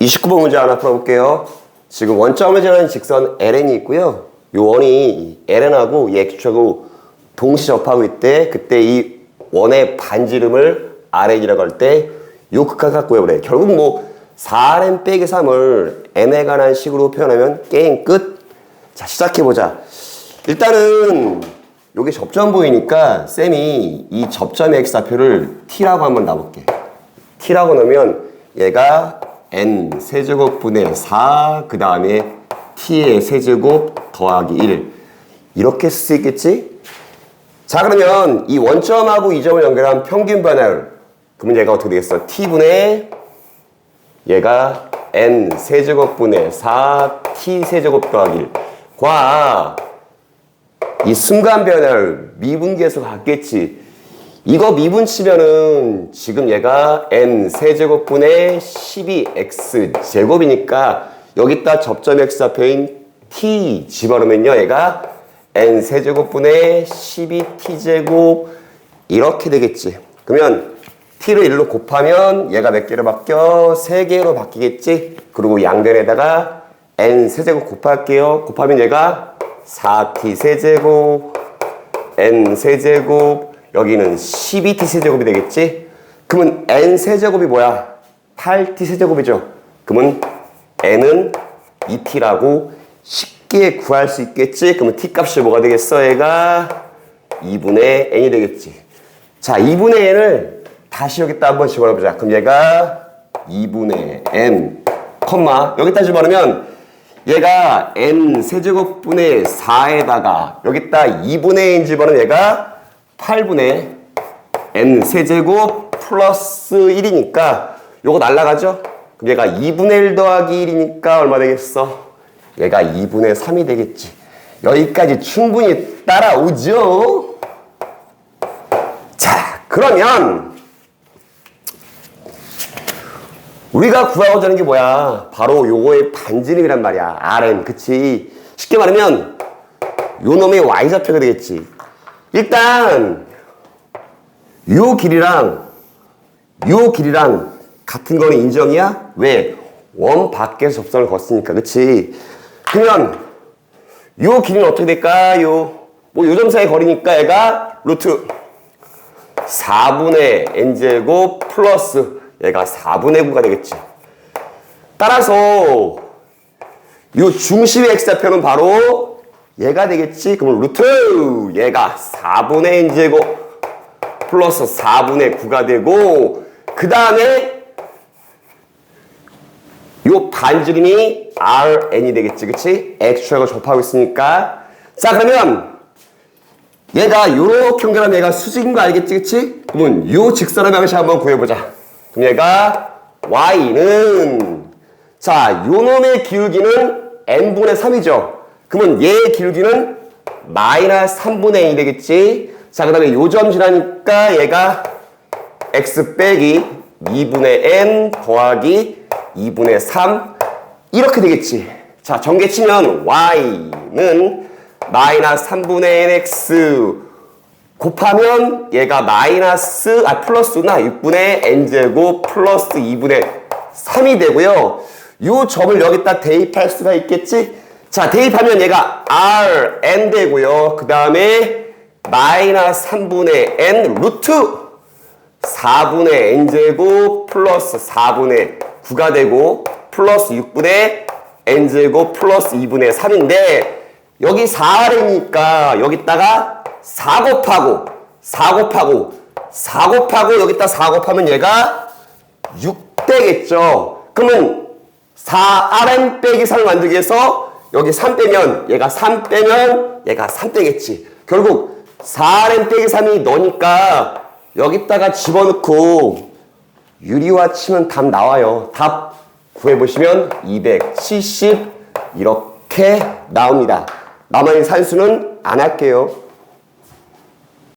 29번 문제 하나 풀어볼게요. 지금 원점을 지나는 직선 LN이 있고요. 요 원이 LN하고 이 X축하고 동시 접하고 있대. 그때 이 원의 반지름을 RN이라고 할 때요 갖고 외우래. 결국 뭐 4RN 빼기 3을 N에 관한 식으로 표현하면 게임 끝. 자, 시작해보자. 일단은 요게 접점 보이니까 쌤이 이 접점의 X좌표를 T라고 한번 놔볼게. T라고 넣으면 얘가 n 세제곱분의 4, 그 다음에 t의 세제곱 더하기 1. 이렇게 쓸 수 있겠지? 자, 그러면 이 원점하고 이 점을 연결한 평균 변화율. 그러면 얘가 어떻게 되겠어? t분의 얘가 n 세제곱분의 4, t 세제곱 더하기 1. 과, 이 순간 변화율 미분계수 같겠지. 이거 미분 치면은 지금 얘가 n 세제곱분의 12x 제곱이니까 여기다 접점 x 좌표인 t 집어넣으면요 얘가 n 세제곱분의 12t 제곱 이렇게 되겠지. 그러면 t를 1로 곱하면 얘가 몇 개로 바뀌어? 3개로 바뀌겠지. 그리고 양변에다가 n 세제곱 곱할게요. 곱하면 얘가 4t 세제곱 n 세제곱 여기는 12t 세제곱이 되겠지? 그러면 n 세제곱이 뭐야? 8t 세제곱이죠. 그러면 n은 2t라고 쉽게 구할 수 있겠지? 그러면 t 값이 뭐가 되겠어? 얘가 2분의 n이 되겠지. 자, 2분의 n을 다시 여기다 한번 집어넣어보자. 그럼 얘가 2분의 n, 컴마 여기다 집어넣으면 얘가 n 세제곱분의 4에다가 여기다 2분의 n 집어넣으면 얘가 8분의 n 세제곱 플러스 1이니까 요거 날라가죠? 그럼 얘가 2분의 1 더하기 1이니까 얼마 되겠어? 얘가 2분의 3이 되겠지. 여기까지 충분히 따라오죠? 자, 그러면 우리가 구하고자 하는 게 뭐야? 바로 요거의 반지름이란 말이야. Rn, 그치? 쉽게 말하면 요 놈의 y좌표가 되겠지. 일단 요 길이랑 요 길이랑 같은 거는 인정이야? 왜? 원 밖에서 접선을 걷으니까 그치? 그러면 요 길이는 어떻게 될까요? 뭐 요점 사이 거리니까 얘가 루트 4분의 n제곱 플러스 얘가 4분의 9가 되겠지. 따라서 요 중심의 x좌표는 바로 얘가 되겠지. 그럼 루트 얘가 4분의 n제곱 플러스 4분의 9가 되고 그 다음에 요 반지름이 rn이 되겠지. 그치? x축하고 접하고 있으니까 자 그러면 얘가 요렇게 연결하면 얘가 수직인 거 알겠지? 그치? 그러면 요 직선의 방식 한번 구해보자. 그럼 얘가 y는 자, 요 놈의 기울기는 n분의 3이죠. 그러면 얘의 기울기는 마이너스 3분의 1이 되겠지. 자, 그 다음에 요점 지나니까 얘가 x 빼기 2분의 n 더하기 2분의 3 이렇게 되겠지. 자, 전개 치면 y는 마이너스 3분의 nx 곱하면 얘가 마이너스 아 플러스나 6분의 n제곱 플러스 2분의 3이 되고요. 요 점을 여기다 대입할 수가 있겠지? 자, 대입하면 얘가 rn 되고요. 그 다음에 마이너스 3분의 n 루트 4분의 n제곱 플러스 4분의 9가 되고 플러스 6분의 n제곱 플러스 2분의 3인데 여기 4r이니까 여기다가 4 곱하고 4 곱하고 4 곱하고 여기다 4 곱하면 얘가 6 되겠죠. 그러면 4rn 빼기 3을 만들기 위해서 여기 3 빼면 얘가 3 빼면 얘가 3 되겠지. 결국 4rn 빼기 3이 너니까 여기다가 집어넣고 유리화 치면 답 나와요. 답 구해보시면 270 이렇게 나옵니다. 나머지 산수는 안 할게요.